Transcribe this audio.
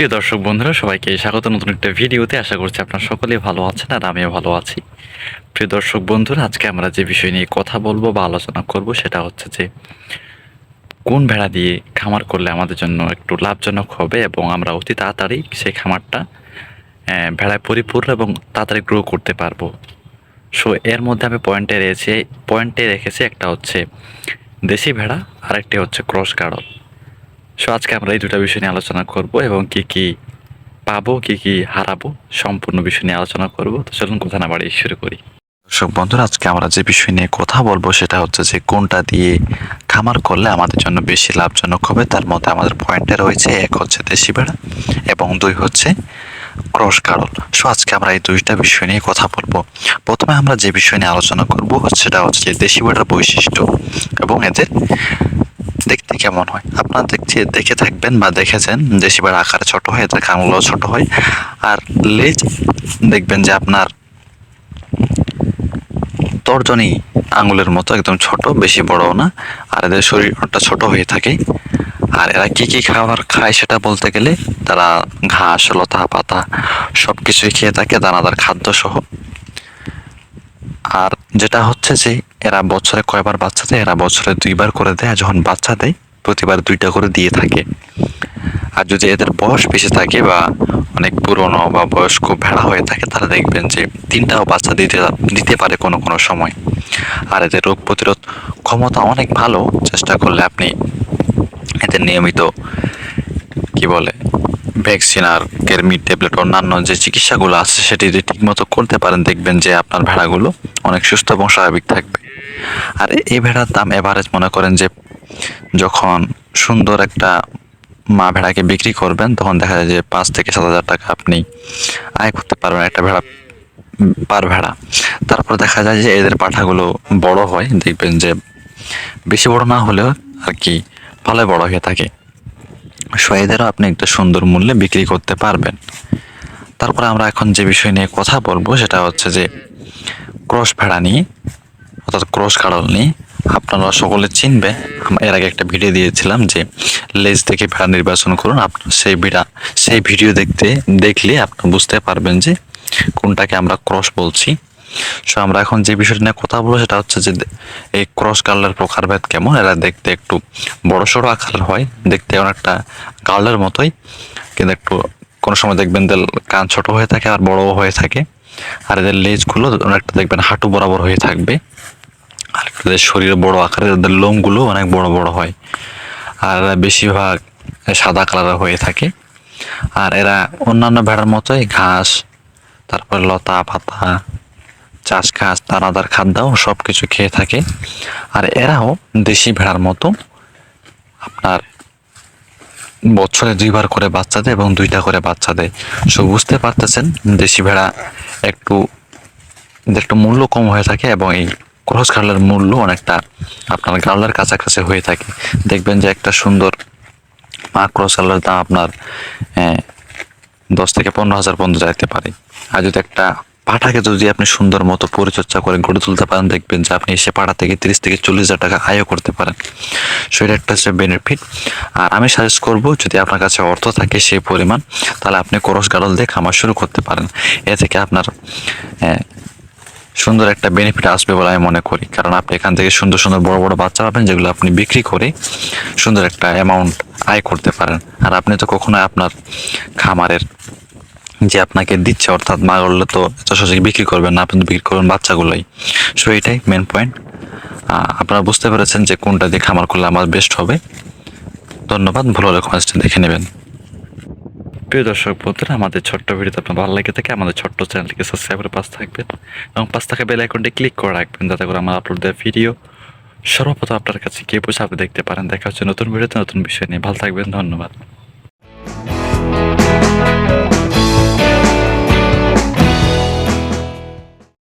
প্রিয় দর্শক বন্ধুরা, সবাইকে স্বাগত। নতুন একটা ভিডিওতে আশা করছি আপনারা সকলেই ভালো আছেন আর আমিও ভালো আছি। প্রিয় দর্শক বন্ধুরা, আজকে আমরা যে বিষয় নিয়ে কথা বলব বা আলোচনা করব সেটা হচ্ছে যে, কোন ভেড়া দিয়ে খামার করলে আমাদের জন্য একটু লাভজনক হবে এবং আমরা অতি তাড়াতাড়ি সেই খামারটা ভেড়ায় পরিপূর্ণ এবং তাড়াতাড়ি গ্রো করতে পারব। সো এর মধ্যে আমি পয়েন্টে রয়েছে পয়েন্টে রেখেছি একটা হচ্ছে দেশি ভেড়া, আরেকটি হচ্ছে ক্রস গাড়ল। সো আজকে আমরা এই দুটো বিষয় নিয়ে আলোচনা করব এবং কি কি পাবো, কি কি হারাবো, সম্পূর্ণ বিষয় নিয়ে আলোচনা করব। তো চলুন কথা না বাড়িয়ে শুরু করি। দর্শক বন্ধুরা, আজকে আমরা যে বিষয় নিয়ে কথা বলব সেটা হচ্ছে যে কোনটা দিয়ে খামার করলে আমাদের জন্য বেশি লাভজনক হবে, তার মধ্যে আমাদের পয়েন্টে রয়েছে, এক হচ্ছে দেশি ভেড়া এবং দুই হচ্ছে ক্রস কারল সো আজকে আমরা এই দুইটা বিষয় নিয়ে কথা বলব। প্রথমে আমরা যে বিষয় নিয়ে আলোচনা করব সেটা হচ্ছে দেশি ভেড়ার বৈশিষ্ট্য এবং এদের দেখতে কেমন হয়? আপনারা দেখতে দেখে থাকবেন বা দেখেছেন দেশি ভেড়া আকারে ছোট হয় এদের কানগুলো ছোট হয়। আর লেজ দেখবেন যে আপনার তর্জনী আঙুলের মতো একদম ছোট, বেশি বড়ও না। আর এদের শরীরটা ছোট হয়ে থাকে। আর এরা কি কি খাবার খায় সেটা বলতে গেলে তারা ঘাস, লতা পাতা সব কিছুই খেয়ে থাকে, দানাদার খাদ্য সহ আর যেটা হচ্ছে যে এরা বছরে কয়বার বাচ্চা দেয়? এরা বছরে দুইবার করে দেয়। আর যখন বাচ্চা দেয়, প্রতিবার দুইটা করে দিয়ে থাকে। আর যদি এদের বয়স বেশি থাকে বা অনেক পুরনো বা বয়স্ক ভেড়া হয়ে থাকে, তাহলে দেখবেন যে তিনটাও বাচ্চা দিতে দিতে পারে কোনো কোনো সময়। আর এদের রোগ প্রতিরোধ ক্ষমতা অনেক ভালো। চেষ্টা করলে আপনি এদের নিয়মিত, কি বলে ভ্যাকসিন আর কেরমির ট্যাবলেট অন্যান্য যে চিকিৎসাগুলো আছে, সেটি যদি ঠিকমতো করতে পারেন, দেখবেন যে আপনার ভেড়াগুলো অনেক সুস্থ এবং স্বাভাবিক থাকবে। আর এই ভেড়ার দাম এভারেজ মনে করেন যে যখন সুন্দর একটা মা ভেড়াকে বিক্রি করবেন, তখন দেখা যায় যে পাঁচ থেকে সাত হাজার টাকা আপনি আয় করতে পারবেন একটা ভেড়া, পার ভেড়া। তারপর দেখা যায় যে এদের পাঠাগুলো বড় হয়, দেখবেন যে বেশি বড় না হলেও আর কি ভালো বড় হয়ে থাকে। সো আপনি একটা সুন্দর মূল্যে বিক্রি করতে পারবেন। তারপর আমরা এখন যে বিষয় নিয়ে কথা বলব সেটা হচ্ছে যে ক্রস ভেড়া নিয়ে অর্থাৎ ক্রস কাড়ল নিয়ে আপনারা সকলে চিনবে। এর আগে একটা ভিডিও দিয়েছিলাম যে লেজ থেকে ভেড়া নির্বাচন করুন। আপনার সেই ভিড়া সেই ভিডিও দেখতে দেখলে আপনি বুঝতে পারবেন যে কোনটাকে আমরা ক্রস বলছি। সো আমরা এখন যে বিষয়টা নিয়ে কথা বলব সেটা হচ্ছে যে এই ক্রস কালারের প্রকারভেদ কেমন? এরা দেখতে একটু বড় সড়ো আকার হয়, দেখতে অনেকটা কালারের মতোই। কিন্তু একটু কোনো সময় দেখবেন যে কান ছোট হয়ে থাকে আর বড়ও হয়ে থাকে। আর এদের লেজগুলো অনেকটা দেখবেন হাঁটু বরাবর হয়ে থাকবে। আর এদের শরীর বড় আকারের, এদের লোমগুলো অনেক বড় বড় হয়। আর এরা বেশিরভাগ সাদা কালারের হয়ে থাকে। আর এরা অন্যান্য ভেড়ার মতোই ঘাস, তারপর লতা পাতা চাষ ঘাস দানাদার খাদ্য সব কিছু খেয়ে থাকে। আর এরাও দেশি ভেড়ার মতো আপনার বছরে দুইবার করে বাচ্চা দেয় এবং দুইটা করে বাচ্চা দেয়। সো বুঝতে পারতেছেন, দেশি ভেড়া একটু একটু মূল্য কম হয়ে থাকে এবং এই ক্রস গার্লের মূল্য অনেকটা আপনার গার্লের কাছাকাছি হয়ে থাকে। দেখবেন যে একটা সুন্দর মা ক্রস গার্লের দাম আপনার দশ থেকে পনেরো হাজার পর্যন্ত যাইতে পারে। আর যদি একটা পাঠাকে যদি আপনি সুন্দর মতো পরিচর্যা করে গড়ে তুলতে পারেন, দেখবেন যে আপনি সে পাঠা থেকে তিরিশ থেকে চল্লিশ হাজার টাকা আয়ও করতে পারেন। সো এটা একটা হচ্ছে বেনিফিট আর আমি সাজেস্ট করব, যদি আপনার কাছে অর্থ থাকে সেই পরিমাণ, তাহলে আপনি করস গাড়ল দিয়ে খামার শুরু করতে পারেন। এ থেকে আপনার সুন্দর একটা বেনিফিট আসবে বলে আমি মনে করি। কারণ আপনি এখান থেকে সুন্দর সুন্দর বড় বড় বাচ্চা পাবেন, যেগুলো আপনি বিক্রি করে সুন্দর একটা অ্যামাউন্ট আয় করতে পারেন। আর আপনি তো কখনোই আপনার খামারের যে আপনাকে দিচ্ছে, অর্থাৎ মা করলে তো এত সহজে বিক্রি করবেন না, আপনি বিক্রি করবেন বাচ্চাগুলোই। সো এটাই মেন পয়েন্ট আপনারা বুঝতে পেরেছেন যে কোনটা দিয়ে খামার করলে আমার বেস্ট হবে। ধন্যবাদ, ভালো কমেন্টসটা দেখে নেবেন। প্রিয় দর্শক বন্ধুরা, আমাদের ছোট্ট ভিডিওতে আপনার ভালো লেগে থাকে, আমাদের ছোট্ট চ্যানেলটিকে সাবস্ক্রাইব করে পাশ থাকবেন এবং পাশ থাকা বেল আইকনটি ক্লিক করে রাখবেন যাতে করে আমার আপলোড দেওয়া ভিডিও সর্বপ্রথম আপনার কাছে গিয়ে পৌঁছে আপনি দেখতে পারেন। দেখা হচ্ছে নতুন ভিডিওতে, নতুন বিষয় নিয়ে। ভালো থাকবেন, ধন্যবাদ।